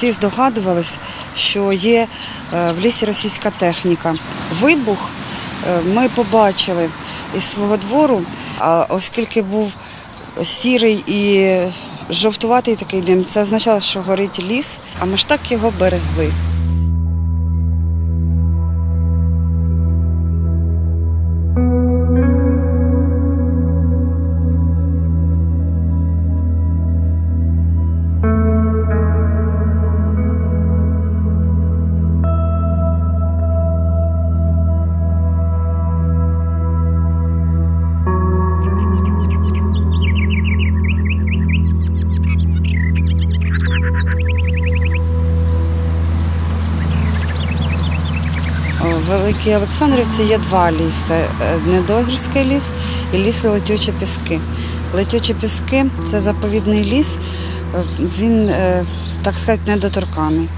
всі здогадувались, що є е, в лісі російська техніка. Вибух е, ми побачили із свого двору, а оскільки був сірий і жовтуватий такий дим, це означало, що горить ліс, а ми ж так його берегли. Великій Олександрівці є два ліси: Е, Недогірський ліс і ліс Летючі Піски. Летючі Піски це заповідний ліс, е, він, е, так сказати, недоторканий.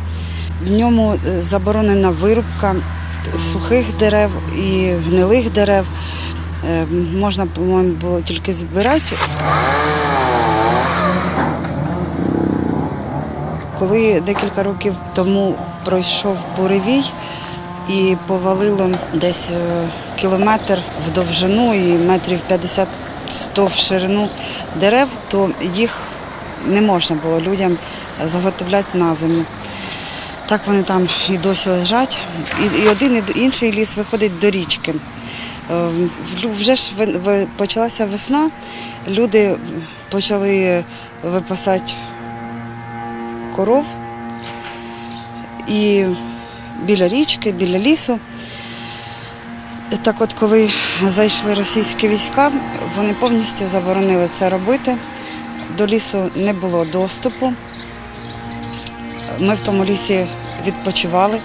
В ньому заборонена вирубка сухих дерев і гнилих дерев. Можна, по-моєму, було тільки збирати. Коли декілька років тому пройшов буревій і повалило десь е, кілометр в довжину і метрів 50-100 в ширину дерев, то їх не можна було людям заготовляти на зиму. Так вони там і досі лежать. І, один, і інший ліс виходить до річки. Е, Вже ж почалася весна, люди почали випасати коров і біля річки, біля лісу. Так от, коли зайшли російські війська, вони повністю заборонили це робити. До лісу не було доступу. Ми в тому лісі відпочивали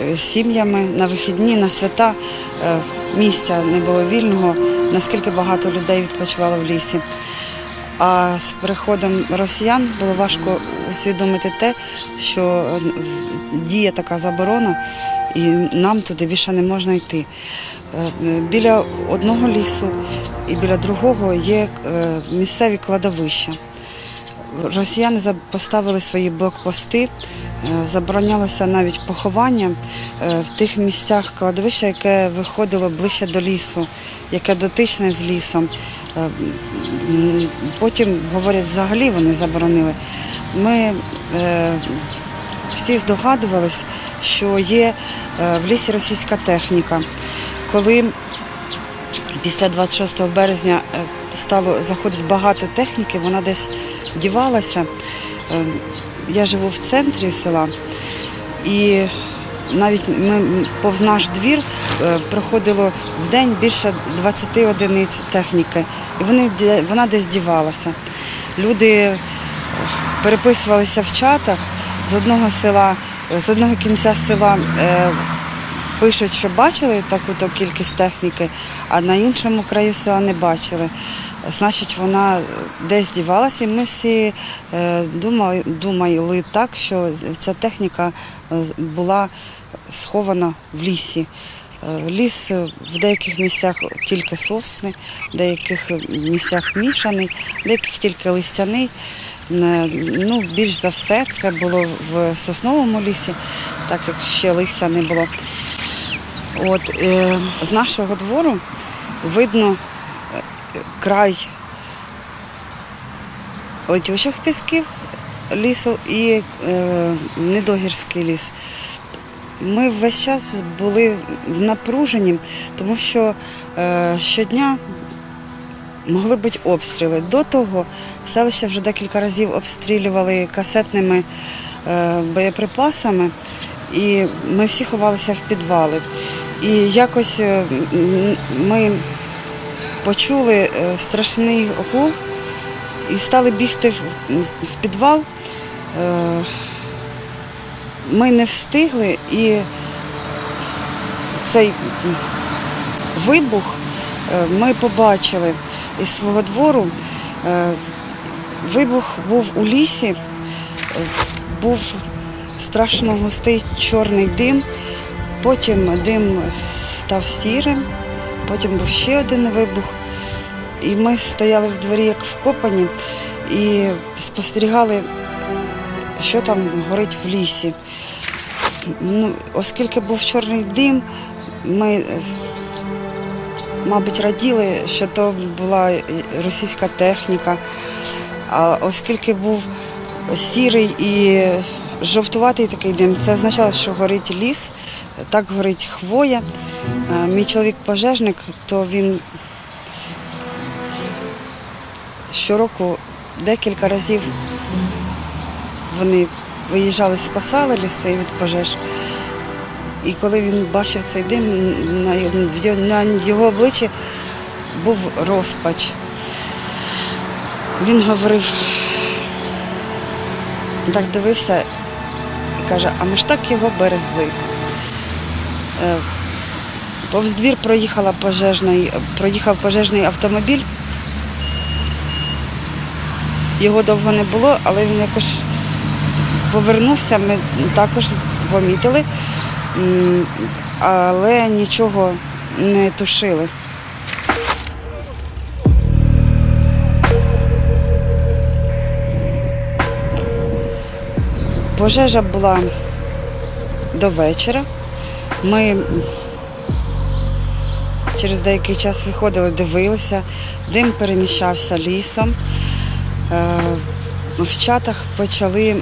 е, сім'ями на вихідні, на свята. Е, Місця не було вільного, наскільки багато людей відпочивало в лісі. А з приходом росіян було важко усвідомити те, що е, діє така заборона, і нам туди більше не можна йти. Е, Біля одного лісу і біля другого є е, місцеві кладовища. Росіяни поставили свої блокпости, е, заборонялося навіть поховання е, в тих місцях кладовища, яке виходило ближче до лісу, яке дотичне з лісом. Е, Потім, говорять, взагалі вони заборонили. Ми е, всі здогадувались, що є е, в лісі російська техніка. Коли після 26 березня е, стало заходить багато техніки, вона десь дівалася. Я живу в центрі села, і навіть ми повз наш двір е, проходило в день більше 20 одиниць техніки, і вони, вона десь дівалася. Люди е, переписувалися в чатах з одного села, з одного кінця села. Пишуть, що бачили таку то кількість техніки, а на іншому краю села не бачили. Значить, вона десь дівалася, і ми всі е, думали, думали так, що ця техніка е, була схована в лісі. Е, Ліс в деяких місцях тільки сосни, в деяких місцях мішаний, в деяких тільки листяний. Ну, більш за все, це було в сосновому лісі, так як ще листя не було. От, е, з нашого двору видно е, край летючих пісків лісу і е, недогірський ліс. Ми весь час були в напруженні, тому що е, щодня могли бути обстріли. До того селище вже декілька разів обстрілювали касетними е, боєприпасами, і ми всі ховалися в підвали. І якось е, ми почули е, страшний гул і стали бігти в, підвал. Е, Ми не встигли і цей вибух ми побачили із свого двору. Вибух був у лісі, був страшно густий чорний дим, потім дим став сірим, потім був ще один вибух. І ми стояли в дворі як вкопані і спостерігали що там горить в лісі. Ну, оскільки був чорний дим, ми, е, мабуть, раділи, що то була російська техніка. А оскільки був сірий і жовтуватий такий дим, це означало, що горить ліс, так горить хвоя. Е, Мій чоловік пожежник, то він щороку декілька разів вони виїжджали, спасали ліси від пожеж. І коли він бачив цей дим, на його обличчі був розпач. Він говорив, так дивився і каже, а ми ж так його берегли. Е, Повз двір проїхала пожежний, проїхав пожежний автомобіль. Його довго не було, але він якось повернувся, ми також помітили, але нічого не тушили. Пожежа була до вечора. Ми через деякий час виходили, дивилися, дим переміщався лісом. Е, В чатах почали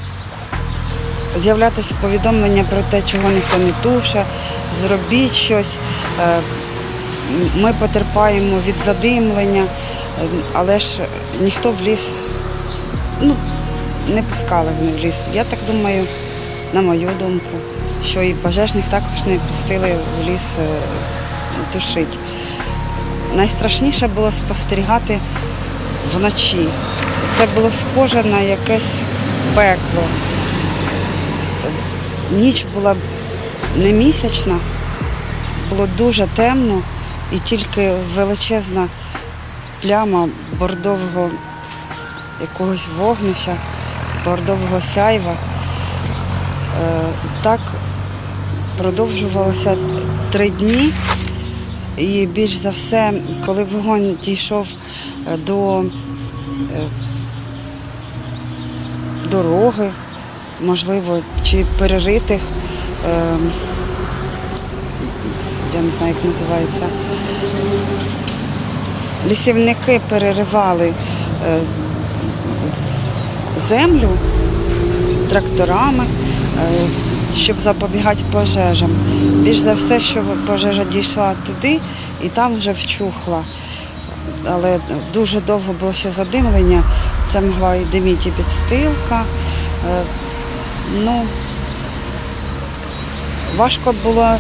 з'являтися повідомлення про те, чого ніхто не туше, зробіть щось. Е, Ми потерпаємо від задимлення, але ж ніхто в ліс ну, не пускали вони в ліс. Я так думаю, на мою думку, що і пожежних також не пустили в ліс е, тушити. Найстрашніше було спостерігати вночі. Це було схоже на якесь пекло. Ніч була не місячна, було дуже темно і тільки величезна пляма бордового якогось вогнища, бордового сяйва. Е, Так продовжувалося три дні. І більш за все, коли вогонь дійшов е, до е, дороги, можливо, чи переритих, е, я не знаю, як називається, лісівники переривали землю тракторами, щоб запобігати пожежам. Більш за все, що пожежа дійшла туди і там вже вчухла. Але дуже довго було ще задимлення. Це могла і диміти підстилка. Е, Ну, важко було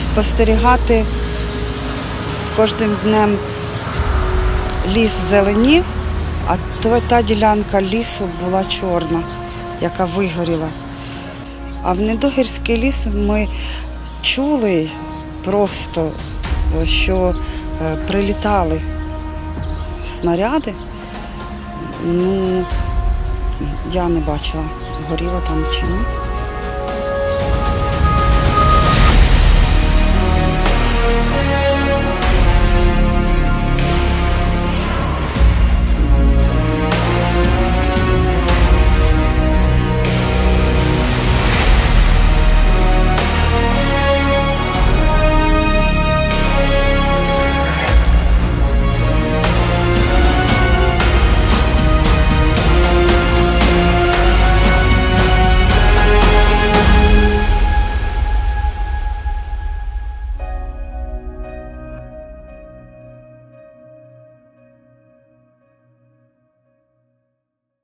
спостерігати з кожним днем ліс зеленів, а та ділянка лісу була чорна, яка вигоріла. А в Недогірський ліс ми чули просто, е, що е, прилітали снаряди. Ну, я не бачила, горіло там чи ні.